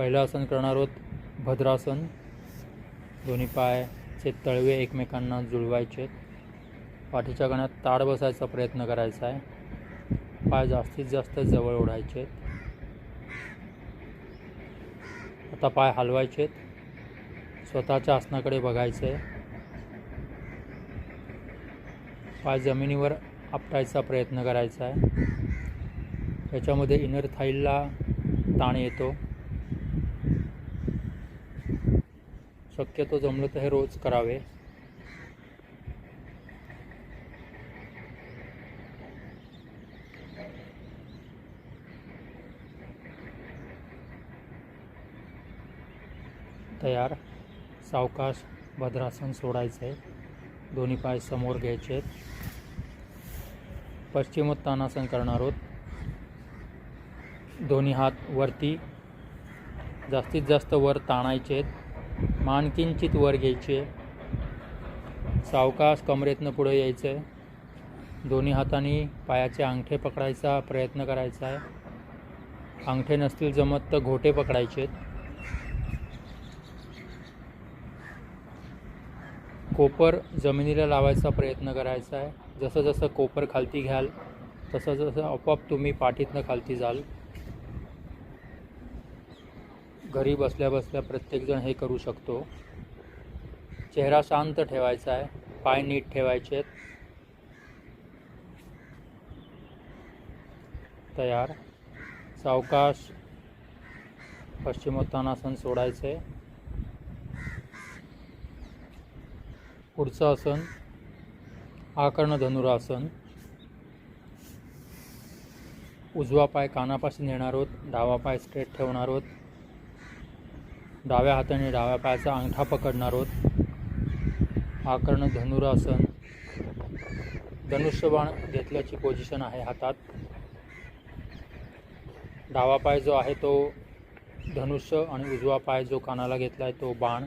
पहिलं आसन करणार आहोत भद्रासन. दोन्ही पायचे तळवे एकमेकांना जुळवायचे. पाठीच्या गण्यात ताड बसायचा प्रयत्न करायचा आहे. पाय जास्तीत जास्त जवळ ओढायचे. आता पाय हलवायचे. स्वतःच्या आसनाकडे बघायचे. पाय जमिनीवर आपटायचा प्रयत्न करायचा आहे. याच्यामध्ये इनर थाईलला ताण येतो. शक्यतो जमलं तर हे रोज करावे. तयार. सावकाश भद्रासन सोडायचं. आहे दोन्ही पाय समोर घ्यायचे. आहेत पश्चिमोत्तानासन करणार आहोत. दोन्ही हात वरती. जास्तीत जास्त वर ताणायचे आहेत मान किंचित वर घ्यायचे. सावकाश कमरेतनं पुढे यायचं. आहे दोन्ही हातांनी पायाचे अंगठे पकडायचा प्रयत्न करायचा. आहे अंगठे नसतील जमत तर घोटे पकडायचे. कोपर जमिनीला लावायचा प्रयत्न करायचा. आहे जसं जसं कोपर खालती घ्याल तसं जसं आपोआप तुम्ही पाठीतनं खालती जाल. घरी बसल्या बसल्या प्रत्येकजण हे करू शकतो. चेहरा शांत ठेवायचा आहे पाय नीट ठेवायचे आहेत. तयार. सावकाश पश्चिमोत्तानासन सोडायचे. पुढचं आसन आकर्ण धनुरासन. उजवा पाय कानापासून नेणार आहोत डावा पाय स्ट्रेट ठेवणार आहोत डाव्या हाताने डाव्या पायाचा अंगठा पकडणार आहोत आकर्ण धनुरासन. धनुष्यबाण घेतल्याची पोझिशन आहे हातात. डावा पाय जो आहे तो धनुष्य आणि उजवा पाय जो कानाला घेतला आहे तो बाण.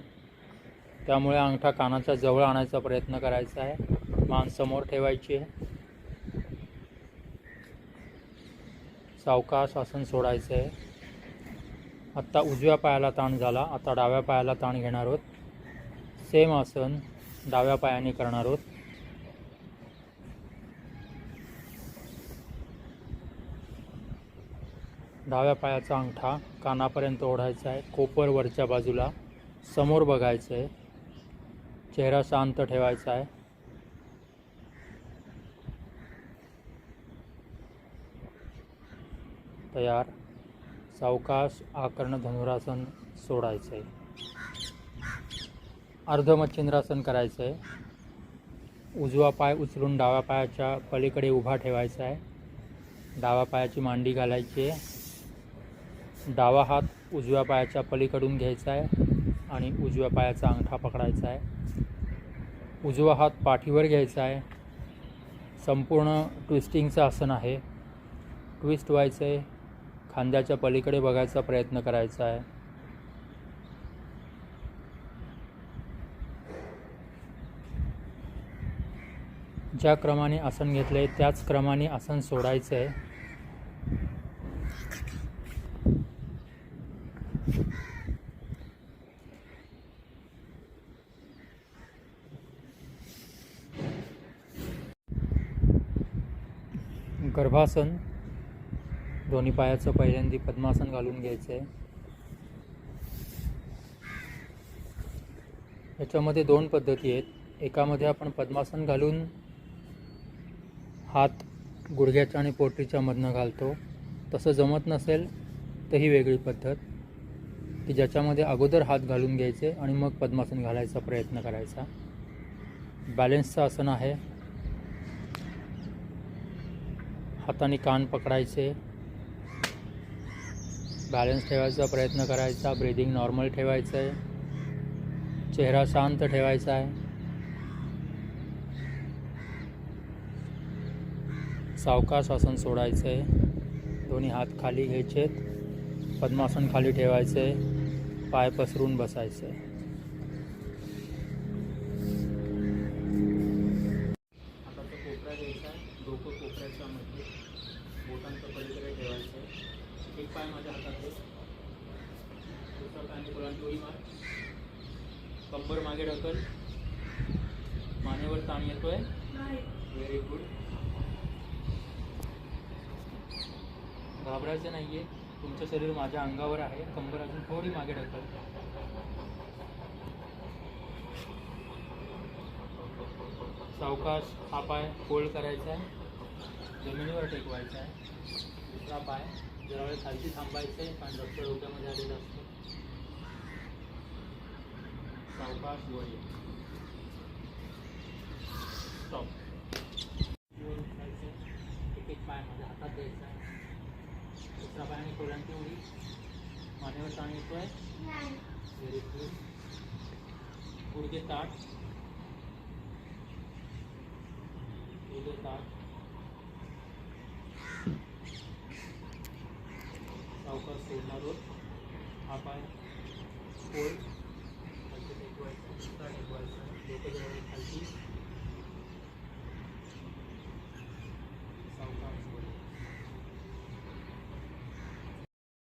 त्यामुळे अंगठा कानाच्या जवळ आणायचा प्रयत्न करायचा आहे. मान समोर ठेवायची आहे. सावकाश आसन सोडायचं आहे. आत्ता उजव्या पायाला ताण झाला. आता डाव्या पायाला ताण घेणार आहोत. सेम आसन. डाव्या पायाने करणार आहोत. डाव्या पायाचा अंगठा कानापर्यंत ओढायचा आहे. कोपर वरच्या बाजूला समोर बघायचं आहे. चेहरा शांत ठेवायचा आहे. तयार. सावकाश आकर्ण धनुरासन सोडायचं आहे अर्धमच्छिंद्रासन करायचं आहे उजवा पाय उचलून डाव्या पायाच्या पलीकडे उभा ठेवायचा आहे डाव्या पायाची मांडी घालायची आहे. डावा हात उजव्या पायाच्या पलीकडून घ्यायचा आहे आणि उजव्या पायाचा अंगठा पकडायचा आहे उजवा हात पाठीवर घ्यायचा आहे संपूर्ण ट्विस्टिंगचं आसन आहे. ट्विस्ट व्हायचं आहे खांद्याच्या पलीकडे बघायचा प्रयत्न करायचा आहे. ज्या क्रमाने आसन घेतलं आहे त्याच क्रमाने आसन सोडायचं आहे. गर्भासन दोन्ही पायाचं पहिल्यांदी पद्मासन घालून घ्यायचं आहे याच्यामध्ये दोन पद्धती आहेत. एकामध्ये आपण पद्मासन घालून हात गुडघ्याच्या आणि पोटरीच्या मधनं घालतो. तसं जमत नसेल तर ही वेगळी पद्धत. की ज्याच्यामध्ये अगोदर हात घालून घ्यायचे आणि मग पद्मासन घालायचा प्रयत्न करायचा. बॅलेन्सचं आसन आहे. हाताने कान पकडायचे. बॅलन्स ठेवायचा प्रयत्न करायचा ब्रिदिंग नॉर्मल ठेवायचं आहे चेहरा शांत ठेवायचा आहे सावकाश आसन सोडायचं आहे दोन्ही हात खाली घ्यायचेत. पद्मासन खाली ठेवायचं आहे पाय पसरून बसायचं आहे कोपरा आहे डोकं कोपऱ्याच्या मध्ये बोटांचं पलीकडे एक पाय माझ्या हातात आहे पोलांची उडी मार. कंबर मागे ढकल. मानेवर ताण येतोय. व्हेरी गुड घाबरायचं नाहीये. तुमचं शरीर माझ्या अंगावर आहे. कंबर अजून थोडी मागे ढकल. सावकाश हा पाय फोल्ड करायचा आहे. जमिनीवर टेकवायचा आहे. दुसरा पाय जरा वेळ खालती थांबायचं आहे कारण रक्त डोक्यामध्ये आलेलं असतं. सावकाश वर स्टॉप एक एक पाय माझ्या हातात द्यायचा. आहे दुसरा पाय आणि कोलांटी उडी मानेवर ताण येतोय. व्हेरी गुड गुडघे ताट. गुडघे ताट. सोडणार आहोत. हा पाय. फोल्ड